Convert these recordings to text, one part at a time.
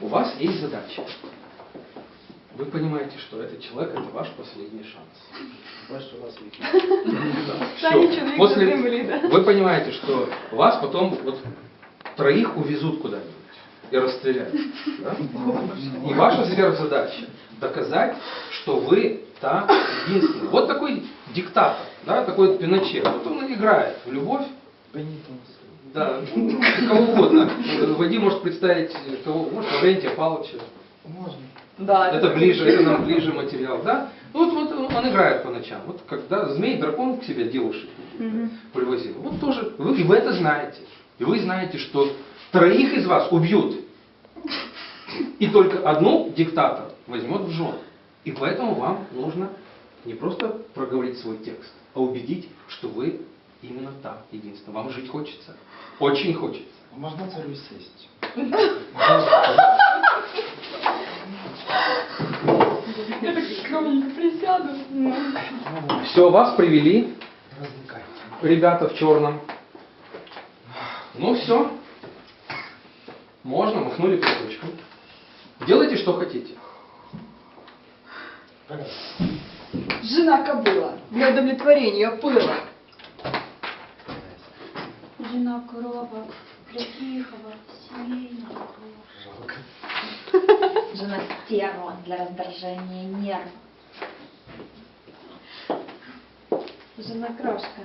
У вас есть задача. Вы понимаете, что этот человек это ваш последний шанс. Больше вас всё. человек После-. Вы понимаете, что вас потом вот троих увезут куда-нибудь и расстреляют. да? И ваша сверхзадача доказать, что вы та единственная. Вот такой диктатор, да, такой вот Пиночет. Вот он играет в любовь. Да, кого угодно. Вадим может представить, кого, может, Лаврентия Павловича. Можно. Да, Это ближе, это нам ближе материал, да? Ну вот, вот он играет по ночам. Вот когда змей дракон к себе девушек Мгм. привозил. Вот тоже, вы, и вы это знаете. И вы знаете, что троих из вас убьют. И только одну диктатор возьмет в жен. И поэтому вам нужно не просто проговорить свой текст, а убедить, что вы именно та единственная. Вам жить хочется. Очень хочется. А Можно царю и сесть. Я так скромненько присяду. Все, вас привели. Развлекайте. ребята в черном. Ну все. Можно, махнули платочком. Делайте, что хотите. Жена кобыла для удовлетворения пыла. Жена корова для тихого семейного крова. Жалко. Жена стерва для раздражения нерв. Жена крошка.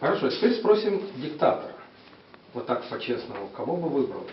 Хорошо, теперь спросим диктатора. Вот так по-честному, кого бы выбрал?